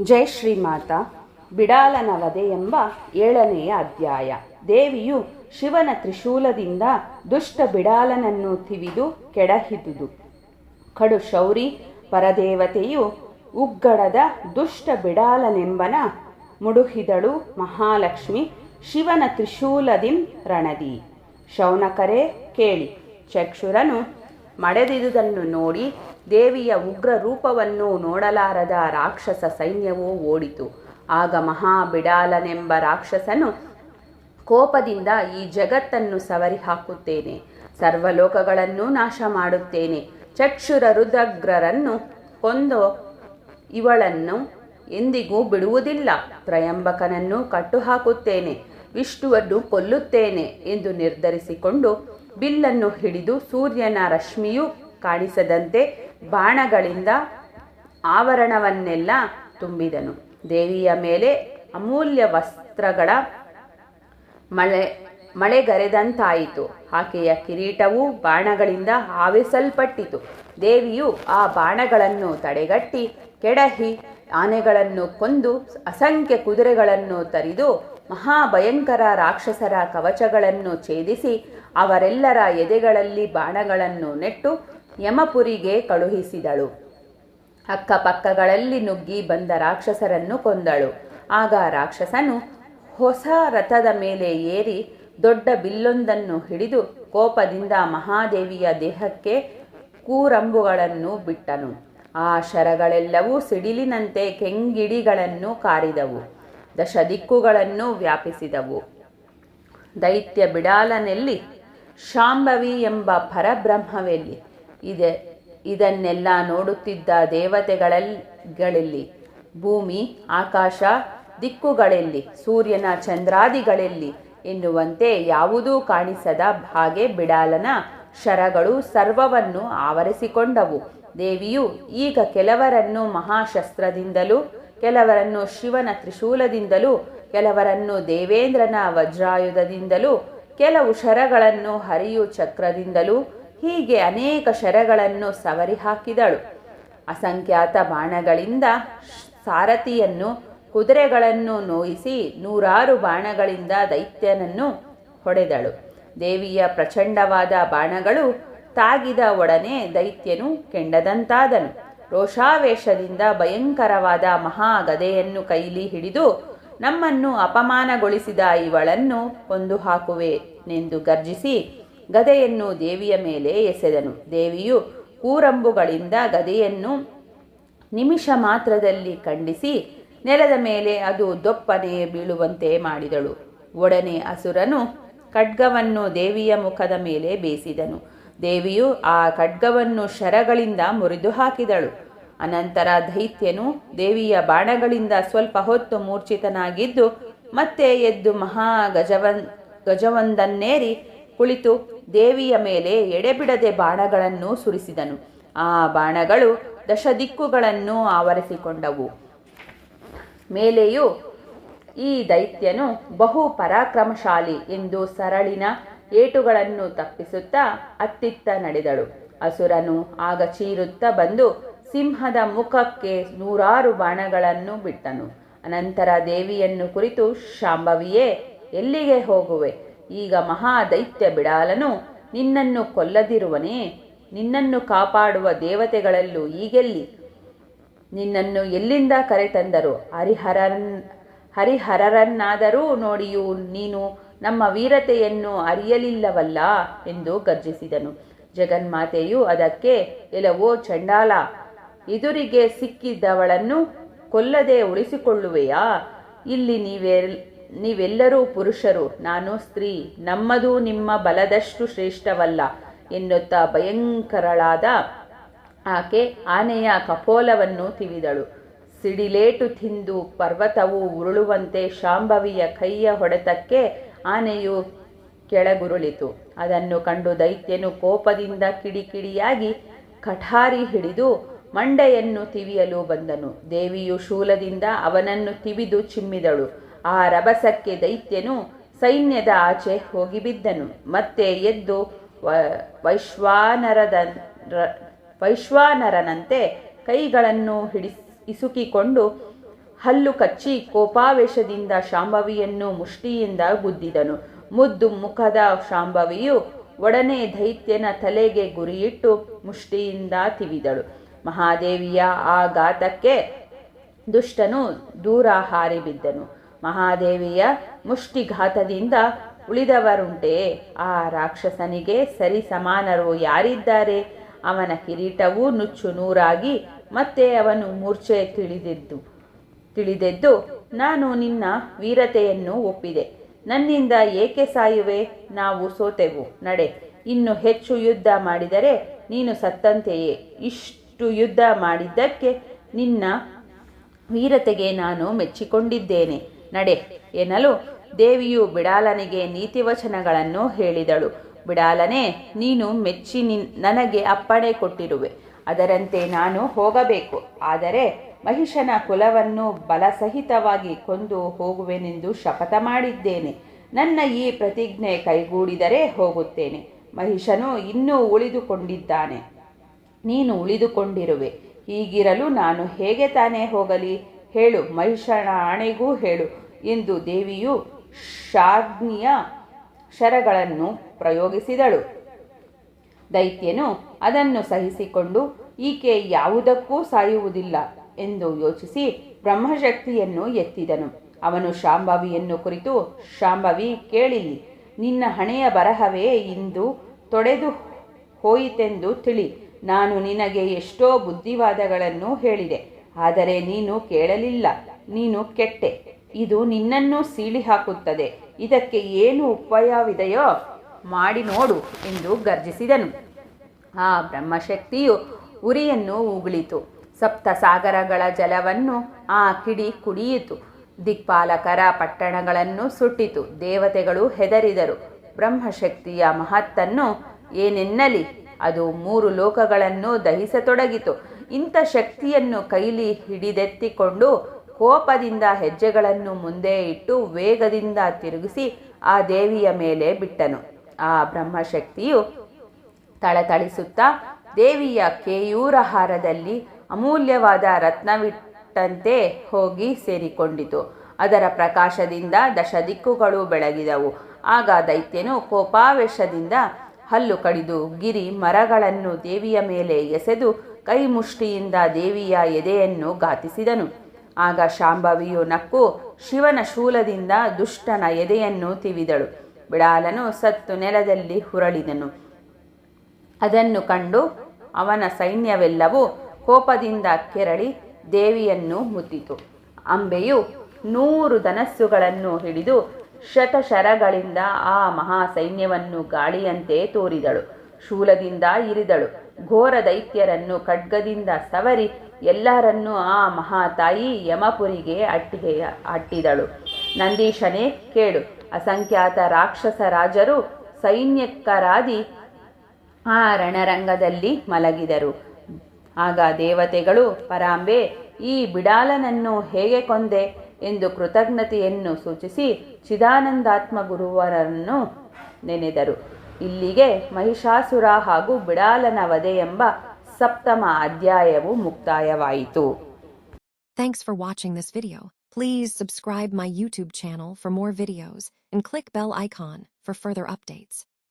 ಜೈ ಶ್ರೀಮಾತ. ಬಿಡಾಲನ ವಧೆ ಎಂಬ ಏಳನೆಯ ಅಧ್ಯಾಯ. ದೇವಿಯು ಶಿವನ ತ್ರಿಶೂಲದಿಂದ ದುಷ್ಟ ಬಿಡಾಲನನ್ನು ತಿವಿದು ಕೆಡಹಿದುದು. ಕಡು ಶೌರಿ ಪರದೇವತೆಯು ಉಗ್ಗಡದ ದುಷ್ಟ ಬಿಡಾಲನೆಂಬನ ಮುಡುಹಿದಳು ಮಹಾಲಕ್ಷ್ಮಿ ಶಿವನ ತ್ರಿಶೂಲದಿಂ ರಣದಿ. ಶೌನಕರೇ ಕೇಳಿ, ಚಕ್ಷುರನು ಮಡೆದಿದುದನ್ನು ನೋಡಿ ದೇವಿಯ ಉಗ್ರ ರೂಪವನ್ನು ನೋಡಲಾರದ ರಾಕ್ಷಸ ಸೈನ್ಯವು ಓಡಿತು. ಆಗ ಮಹಾಬಿಡಾಲನೆಂಬ ರಾಕ್ಷಸನು ಕೋಪದಿಂದ ಈ ಜಗತ್ತನ್ನು ಸವರಿ ಹಾಕುತ್ತೇನೆ ಸರ್ವಲೋಕಗಳನ್ನು ನಾಶ ಮಾಡುತ್ತೇನೆ ಚಕ್ಷುರ ರುದ್ರಗ್ರರನ್ನು ಕೊಂದು ಇವಳನ್ನು ಎಂದಿಗೂ ಬಿಡುವುದಿಲ್ಲ. ತ್ರಯಂಬಕನನ್ನು ಕಟ್ಟುಹಾಕುತ್ತೇನೆ. ವಿಷ್ಣುವನ್ನು ಕೊಲ್ಲುತ್ತೇನೆ ಎಂದು ನಿರ್ಧರಿಸಿಕೊಂಡು ಬಿಲ್ಲನ್ನು ಹಿಡಿದು ಸೂರ್ಯನ ರಶ್ಮಿಯು ಕಾಣಿಸದಂತೆ ಬಾಣಗಳಿಂದ ಆವರಣವನ್ನೆಲ್ಲ ತುಂಬಿದನು. ದೇವಿಯ ಮೇಲೆ ಅಮೂಲ್ಯ ವಸ್ತ್ರಗಳ ಮಳೆ, ಮಳೆಗರೆದಂತಾಯಿತು. ಆಕೆಯ ಕಿರೀಟವು ಬಾಣಗಳಿಂದ ಆವಿಸಲ್ಪಟ್ಟಿತು ದೇವಿಯು ಆ ಬಾಣಗಳನ್ನು ತಡೆಗಟ್ಟಿ, ಕೆಡಹಿ ಆನೆಗಳನ್ನು ಕೊಂದು ಅಸಂಖ್ಯ ಕುದುರೆಗಳನ್ನು ತರಿದು ಮಹಾಭಯಂಕರ ರಾಕ್ಷಸರ ಕವಚಗಳನ್ನು ಛೇದಿಸಿ ಅವರೆಲ್ಲರ ಎದೆಗಳಲ್ಲಿ ಬಾಣಗಳನ್ನು ನೆಟ್ಟು ಯಮಪುರಿಗೆ ಕಳುಹಿಸಿದಳು. ಅಕ್ಕಪಕ್ಕಗಳಲ್ಲಿ ನುಗ್ಗಿ ಬಂದ ರಾಕ್ಷಸರನ್ನು ಕೊಂದಳು. ಆಗ ರಾಕ್ಷಸನು ಹೊಸ ರಥದ ಮೇಲೆ ಏರಿ ದೊಡ್ಡ ಬಿಲ್ಲೊಂದನ್ನು ಹಿಡಿದು ಕೋಪದಿಂದ ಮಹಾದೇವಿಯ ದೇಹಕ್ಕೆ ಕೂರಂಬುಗಳನ್ನು ಬಿಟ್ಟನು. ಆ ಶರಗಳೆಲ್ಲವೂ ಸಿಡಿಲಿನಂತೆ ಕೆಂಗಿಡಿಗಳನ್ನು ಕಾರಿದವು. ದಶ ದಿಕ್ಕುಗಳನ್ನು ವ್ಯಾಪಿಸಿದವು. ದೈತ್ಯ ಬಿಡಾಲನೆಲ್ಲಿ ಶಾಂಭವಿ ಎಂಬ ಪರಬ್ರಹ್ಮವೆಲ್ಲಿ ಇದೆ. ಇದನ್ನೆಲ್ಲ ನೋಡುತ್ತಿದ್ದ ದೇವತೆಗಳಲ್ಲಿ ಭೂಮಿ, ಆಕಾಶ, ದಿಕ್ಕುಗಳೆಲ್ಲಿ, ಸೂರ್ಯನ ಚಂದ್ರಾದಿಗಳೆಲ್ಲಿ ಎನ್ನುವಂತೆ ಯಾವುದೂ ಕಾಣಿಸದ ಹಾಗೆ ಬಿಡಾಲನ ಶರಗಳು ಸರ್ವವನ್ನು ಆವರಿಸಿಕೊಂಡವು. ದೇವಿಯು ಈಗ ಕೆಲವರನ್ನು ಮಹಾಶಸ್ತ್ರದಿಂದಲೂ ಕೆಲವರನ್ನು ಶಿವನ ತ್ರಿಶೂಲದಿಂದಲೂ, ಕೆಲವರನ್ನು ದೇವೇಂದ್ರನ ವಜ್ರಾಯುಧದಿಂದಲೂ, ಕೆಲವು ಶರಗಳನ್ನು ಹರಿಯು ಚಕ್ರದಿಂದಲೂ, ಹೀಗೆ ಅನೇಕ ಶರಗಳನ್ನು ಸವರಿ ಹಾಕಿದಳು. ಅಸಂಖ್ಯಾತ ಬಾಣಗಳಿಂದ ಸಾರಥಿಯನ್ನು, ಕುದುರೆಗಳನ್ನು ನೋಯಿಸಿ ನೂರಾರು ಬಾಣಗಳಿಂದ ದೈತ್ಯನನ್ನು ಹೊಡೆದಳು. ದೇವಿಯ ಪ್ರಚಂಡವಾದ ಬಾಣಗಳು ತಾಗಿದ ಒಡನೆ ದೈತ್ಯನು ಕೆಂಡದಂತಾದನು. ರೋಷಾವೇಶದಿಂದ ಭಯಂಕರವಾದ ಮಹಾಗದೆಯನ್ನು ಕೈಲಿ ಹಿಡಿದು ನಮ್ಮನ್ನು ಅಪಮಾನಗೊಳಿಸಿದ ಇವಳನ್ನು ಕೊಂದು ಹಾಕುವೆನೆಂದು ಗರ್ಜಿಸಿ ಗದೆಯನ್ನು ದೇವಿಯ ಮೇಲೆ ಎಸೆದನು. ದೇವಿಯು ಕೂರಂಬುಗಳಿಂದ ಗದೆಯನ್ನು ನಿಮಿಷ ಮಾತ್ರದಲ್ಲಿ ಖಂಡಿಸಿ ನೆಲದ ಮೇಲೆ ಅದು ದೊಪ್ಪನೆ ಬೀಳುವಂತೆ ಮಾಡಿದಳು. ಒಡನೆ ಅಸುರನು ಖಡ್ಗವನ್ನು ದೇವಿಯ ಮುಖದ ಮೇಲೆ ಬೇಯಿಸಿದನು ದೇವಿಯು ಆ ಖಡ್ಗವನ್ನು ಶರಗಳಿಂದ ಮುರಿದು ಹಾಕಿದಳು ಅನಂತರ ದೈತ್ಯನು ದೇವಿಯ ಬಾಣಗಳಿಂದ ಸ್ವಲ್ಪ ಹೊತ್ತು ಮೂರ್ಛಿತನಾಗಿದ್ದು, ಮತ್ತೆ ಎದ್ದು ಮಹಾ ಗಜವನ್, ಗಜವೊಂದನ್ನೇರಿ ಕುಳಿತು ದೇವಿಯ ಮೇಲೆ ಎಡೆಬಿಡದೆ ಬಾಣಗಳನ್ನು ಸುರಿಸಿದನು. ಆ ಬಾಣಗಳು ದಶದಿಕ್ಕುಗಳನ್ನು ಆವರಿಸಿಕೊಂಡವು. ಮೇಲೆಯೂ ಈ ದೈತ್ಯನು ಬಹು ಪರಾಕ್ರಮಶಾಲಿ ಎಂದು ಸರಳಿನ ಏಟುಗಳನ್ನು ತಪ್ಪಿಸುತ್ತಾ ಅತ್ತಿತ್ತ ನಡೆದಳು. ಅಸುರನು ಆಗ ಚೀರುತ್ತ ಬಂದು ಸಿಂಹದ ಮುಖಕ್ಕೆ ನೂರಾರು ಬಾಣಗಳನ್ನು ಬಿಟ್ಟನು. ಅನಂತರ ದೇವಿಯನ್ನು ಕುರಿತು, ಶಾಂಭವಿಯೇ, ಎಲ್ಲಿಗೆ ಹೋಗುವೆ? ಈಗ ಮಹಾದೈತ್ಯ ಬಿಡಾಲನು ನಿನ್ನನ್ನು ಕೊಲ್ಲದಿರುವನೇ? ನಿನ್ನನ್ನು ಕಾಪಾಡುವ ದೇವತೆಗಳಲ್ಲೂ ಈಗೆಲ್ಲಿ? ನಿನ್ನನ್ನು ಎಲ್ಲಿಂದ ಕರೆತಂದರು? ಹರಿಹರನ್, ಹರಿಹರರನ್ನಾದರೂ ನೋಡಿಯೂ ನೀನು ನಮ್ಮ ವೀರತೆಯನ್ನು ಅರಿಯಲಿಲ್ಲವಲ್ಲ ಎಂದು ಗರ್ಜಿಸಿದನು. ಜಗನ್ಮಾತೆಯು ಅದಕ್ಕೆ, ಎಲವೋ ಚಂಡಾಲ, ಎದುರಿಗೆ ಸಿಕ್ಕಿದ್ದವಳನ್ನು ಕೊಲ್ಲದೆ ಉಳಿಸಿಕೊಳ್ಳುವೆಯಾ? ಇಲ್ಲಿ ನೀವೇ ನೀವೆಲ್ಲರೂ ಪುರುಷರು, ನಾನು ಸ್ತ್ರೀ, ನಮ್ಮದು ನಿಮ್ಮ ಬಲದಷ್ಟು ಶ್ರೇಷ್ಠವಲ್ಲ, ಎನ್ನುತ್ತಾ ಭಯಂಕರಳಾದ ಆಕೆ ಆನೆಯ ಕಪೋಲವನ್ನು ತಿವಿದಳು. ಸಿಡಿಲೇಟು ತಿಂದು ಪರ್ವತವು ಉರುಳುವಂತೆ ಶಾಂಭವಿಯ ಕೈಯ ಹೊಡೆತಕ್ಕೆ ಆನೆಯು ಕೆಳಗುರುಳಿತು. ಅದನ್ನು ಕಂಡು ದೈತ್ಯನು ಕೋಪದಿಂದ ಕಿಡಿಕಿಡಿಯಾಗಿ ಕಠಾರಿ ಹಿಡಿದು ಮಂಡೆಯನ್ನು ತಿವಿಯಲು ಬಂದನು. ದೇವಿಯು ಶೂಲದಿಂದ ಅವನನ್ನು ತಿವಿದು ಚಿಮ್ಮಿದಳು. ಆ ರಭಸಕ್ಕೆ ದೈತ್ಯನು ಸೈನ್ಯದ ಆಚೆ ಹೋಗಿ ಬಿದ್ದನು. ಮತ್ತೆ ಎದ್ದು ವೈಶ್ವಾನರದ ವೈಶ್ವಾನರನಂತೆ ಕೈಗಳನ್ನು ಹಿಡಿಸ್, ಇಸುಕಿಕೊಂಡು ಹಲ್ಲು ಕಚ್ಚಿ ಕೋಪಾವೇಶದಿಂದ ಶಾಂಭವಿಯನ್ನು ಮುಷ್ಟಿಯಿಂದ ಗುದ್ದಿದನು. ಮುದ್ದು ಮುಖದ ಶಾಂಭವಿಯು ಒಡನೆ ದೈತ್ಯನ ತಲೆಗೆ ಗುರಿಯಿಟ್ಟು ಮುಷ್ಟಿಯಿಂದ ತಿವಿದಳು. ಮಹಾದೇವಿಯ ಆ ಘಾತಕ್ಕೆ ದುಷ್ಟನು ದೂರ ಹಾರಿಬಿದ್ದನು ಮಹಾದೇವಿಯ ಮುಷ್ಟಿಘಾತದಿಂದ ಉಳಿದವರುಂಟೆ? ಆ ರಾಕ್ಷಸನಿಗೆ ಸರಿ ಸಮಾನರು ಯಾರಿದ್ದಾರೆ? ಅವನ ಕಿರೀಟವೂ ನುಚ್ಚು ನೂರಾಗಿ ಮತ್ತೆ ಅವನು ಮೂರ್ಛೆ ತಿಳಿದಿದ್ದು. ತಿಳಿದೆದ್ದು, ನಾನು ನಿನ್ನ ವೀರತೆಯನ್ನು ಒಪ್ಪಿದೆ. ನನ್ನಿಂದ ಏಕೆ ಸಾಯುವೆ? ನಾವು ಸೋತೆವು. ನಡೆ. ಇನ್ನು ಹೆಚ್ಚು ಯುದ್ಧ ಮಾಡಿದರೆ ನೀನು ಸತ್ತಂತೆಯೇ. ಇಷ್ಟು ಯುದ್ಧ ಮಾಡಿದ್ದಕ್ಕೆ ನಿನ್ನ ವೀರತೆಗೆ ನಾನು ಮೆಚ್ಚಿಕೊಂಡಿದ್ದೇನೆ. ನಡೆ. ಎನ್ನಲು ದೇವಿಯು ಬಿಡಾಲನಿಗೆ ನೀತಿವಚನಗಳನ್ನು ಹೇಳಿದಳು. ಬಿಡಾಲನೆ, ನೀನು ಮೆಚ್ಚಿ ನಿನ್, ನನಗೆ ಅಪ್ಪಣೆ ಕೊಟ್ಟಿರುವೆ. ಅದರಂತೆ ನಾನು ಹೋಗಬೇಕು. ಆದರೆ ಮಹಿಷನ ಕುಲವನ್ನು ಬಲಸಹಿತವಾಗಿ ಕೊಂದು ಹೋಗುವೆನೆಂದು ಶಪಥ ಮಾಡಿದ್ದೇನೆ. ನನ್ನ ಈ ಪ್ರತಿಜ್ಞೆ ಕೈಗೂಡಿದರೆ ಹೋಗುತ್ತೇನೆ. ಮಹಿಷನು ಇನ್ನೂ ಉಳಿದುಕೊಂಡಿದ್ದಾನೆ. ನೀನು ಉಳಿದುಕೊಂಡಿರುವೆ. ಹೀಗಿರಲು ನಾನು ಹೇಗೆ ತಾನೇ ಹೋಗಲಿ? ಹೇಳು, ಮಹಿಷನ ಆಣೆಗೂ ಹೇಳು ಎಂದು ದೇವಿಯು ಶಾಗ್ನಿಯ ಶರಗಳನ್ನು ಪ್ರಯೋಗಿಸಿದಳು. ದೈತ್ಯನು ಅದನ್ನು ಸಹಿಸಿಕೊಂಡು, ಈಕೆ ಯಾವುದಕ್ಕೂ ಸಾಯುವುದಿಲ್ಲ. ಎಂದು ಯೋಚಿಸಿ ಬ್ರಹ್ಮಶಕ್ತಿಯನ್ನು ಎತ್ತಿದನು. ಅವನು ಶಾಂಭವಿಯನ್ನು ಕುರಿತು, ಶಾಂಭವಿ ಕೇಳಿಲಿ ನಿನ್ನ ಹಣೆಯ ಬರಹವೇ ಇಂದು ತೊಡೆದು ಹೋಯಿತೆಂದು ತಿಳಿ. ನಾನು ನಿನಗೆ ಎಷ್ಟೋ ಬುದ್ಧಿವಾದಗಳನ್ನು ಹೇಳಿದೆ, ಆದರೆ ನೀನು ಕೇಳಲಿಲ್ಲ, ನೀನು ಕೆಟ್ಟೆ. ಇದು ನಿನ್ನನ್ನು ಸೀಳಿ ಹಾಕುತ್ತದೆ ಇದಕ್ಕೆ ಏನು ಉಪಾಯವಿದೆಯೋ ಮಾಡಿ ನೋಡು ಎಂದು ಗರ್ಜಿಸಿದನು. ಆ ಬ್ರಹ್ಮಶಕ್ತಿಯು ಉರಿಯನ್ನು ಉಗುಳಿತು. ಸಪ್ತ ಸಾಗರಗಳ ಜಲವನ್ನು ಆ ಕಿಡಿ ಕುಡಿಯಿತು. ದಿಕ್ಪಾಲಕರ ಪಟ್ಟಣಗಳನ್ನು ಸುಟ್ಟಿತು. ದೇವತೆಗಳು ಹೆದರಿದರು. ಬ್ರಹ್ಮಶಕ್ತಿಯ ಮಹತ್ತನ್ನು ಏನೆನ್ನಲಿ? ಅದು ಮೂರು ಲೋಕಗಳನ್ನು ದಹಿಸತೊಡಗಿತು. ಇಂಥ ಶಕ್ತಿಯನ್ನು ಕೈಲಿ ಹಿಡಿದೆತ್ತಿಕೊಂಡು ಕೋಪದಿಂದ ಹೆಜ್ಜೆಗಳನ್ನು ಮುಂದೆ ಇಟ್ಟು ವೇಗದಿಂದ ತಿರುಗಿಸಿ ಆ ದೇವಿಯ ಮೇಲೆ ಬಿಟ್ಟನು. ಆ ಬ್ರಹ್ಮಶಕ್ತಿಯು ತಳತಳಿಸುತ್ತಾ ದೇವಿಯ ಕೇಯೂರ ಹಾರದಲ್ಲಿ ಅಮೂಲ್ಯವಾದ ರತ್ನವಿಟ್ಟಂತೆ ಹೋಗಿ ಸೇರಿಕೊಂಡಿತು. ಅದರ ಪ್ರಕಾಶದಿಂದ ದಶ ದಿಕ್ಕುಗಳು ಬೆಳಗಿದವು. ಆಗ ದೈತ್ಯನು ಕೋಪಾವೇಶದಿಂದ ಹಲ್ಲು ಕಡಿದು ಗಿರಿ ಮರಗಳನ್ನು ದೇವಿಯ ಮೇಲೆ ಎಸೆದು ಕೈ ಮುಷ್ಟಿಯಿಂದ ದೇವಿಯ ಎದೆಯನ್ನು ಘಾತಿಸಿದನು. ಆಗ ಶಾಂಭವಿಯು ನಕ್ಕು ಶಿವನ ಶೂಲದಿಂದ ದುಷ್ಟನ ಎದೆಯನ್ನು ತಿವಿದಳು. ಬಿಡಾಲನು ಸತ್ತು ನೆಲದಲ್ಲಿ ಹುರಳಿದನು. ಅದನ್ನು ಕಂಡು ಅವನ ಸೈನ್ಯವೆಲ್ಲವೂ ಕೋಪದಿಂದ ಕೆರಳಿ ದೇವಿಯನ್ನು ಮುತ್ತಿತು ಅಂಬೆಯು ನೂರು ಧನಸ್ಸುಗಳನ್ನು ಹಿಡಿದು ಶತಶರಗಳಿಂದ ಆ ಮಹಾ ಸೈನ್ಯವನ್ನು ಗಾಳಿಯಂತೆ ತೋರಿದಳು. ಶೂಲದಿಂದ ಇರಿದಳು. ಘೋರ ದೈತ್ಯರನ್ನು ಖಡ್ಗದಿಂದ ಸವರಿ ಎಲ್ಲರನ್ನೂ ಆ ಮಹಾತಾಯಿ ಯಮಪುರಿಗೆ ಅಟ್ಟಿಗೆ ಅಟ್ಟಿದಳು. ನಂದೀಶನೇ ಕೇಳು. ಅಸಂಖ್ಯಾತ ರಾಕ್ಷಸ ರಾಜರು ಸೈನ್ಯಕ್ಕರಾದಿ ಆ ರಣರಂಗದಲ್ಲಿ ಮಲಗಿದರು. ಆಗ ದೇವತೆಗಳು, ಪರಾಂಬೆ, ಈ ಬಿಡಾಲನನ್ನು ಹೇಗೆ ಕೊಂದೆ? ಎಂದು ಕೃತಜ್ಞತೆಯನ್ನು ಸೂಚಿಸಿ ಚಿದಾನಂದಾತ್ಮ ಗುರುವರನ್ನು ನೆನೆದರು. ಇಲ್ಲಿಗೆ ಮಹಿಷಾಸುರ ಹಾಗೂ ಬಿಡಾಲನ ವಧೆ ಎಂಬ ಸಪ್ತಮ ಅಧ್ಯಾಯವು ಮುಕ್ತಾಯವಾಯಿತು. Thanks for watching this video Please subscribe my YouTube channel for more videos and click bell icon for further updates.